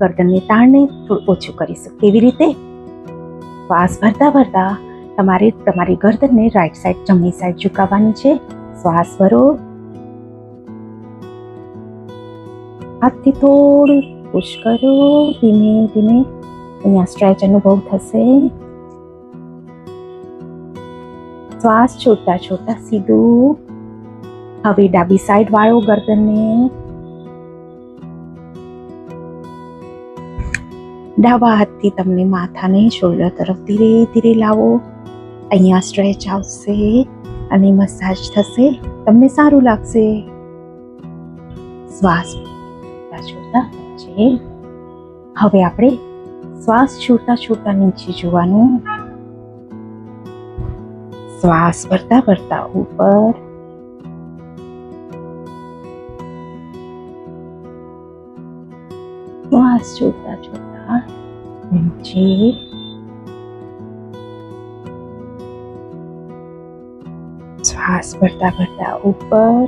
ગરદનની તાણને ઓછું કરીશું કેવી રીતે? શ્વાસ ભરતા ભરતા તમારે તમારી ગરદનને રાઈટ સાઈડ જમણી સાઈડ ઝુકાવવાની છે. શ્વાસ ભરો. હાથથી થોડું પુશ કરો. ધીમે ધીમે. અહીંયા સ્ટ્રેચ અનુભવ થશે. શ્વાસ છોડતા છોડતા સીધું. હવે ડાબી સાઈડ વાળો ગરદનને ડાબા હાથથી તમને માથાને શોલ્ડર તરફ ધીરે ધીરે લાવો. અહીંયા સ્ટ્રેચ આવશે અને મસાજ થશે. તમને સારું લાગશે. શ્વાસ છોડતા છે હવે આપણે શ્વાસ છોડતા છોડતા નીચે જોવાનું. શ્વાસ ભરતા ભરતા ઉપર. શ્વાસ છોડતા છોડતા નીચે શ્વાસ ભરતા ભરતા ઉપર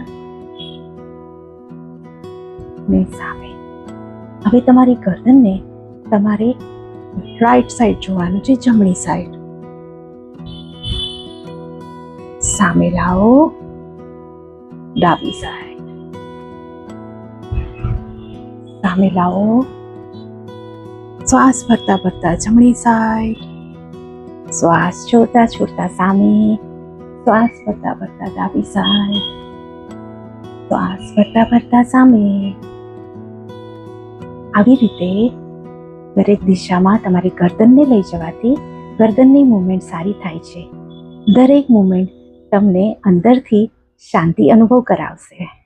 ને સામે હવે તમારી ગરદનને તમારે રાઈટ સાઈડ જોવાનું છે જમણી સાઈડ સામે લાવો ડાબી સાઈડ સામે લાવો શ્વાસ ભરતા ભરતા જમણી સાઈડ શ્વાસ છોડતા છોડતા સામે, શ્વાસ ભરતા ભરતા ડાબી સાઈડ શ્વાસ ભરતા ભરતા સામે. આવી રીતે દરેક દિશામાં તમારી ગરદનને લઈ જવાથી ગરદનની મૂવમેન્ટ સારી થાય છે. દરેક મૂવમેન્ટ તમને અંદરથી શાંતિ અનુભવ કરાવશે.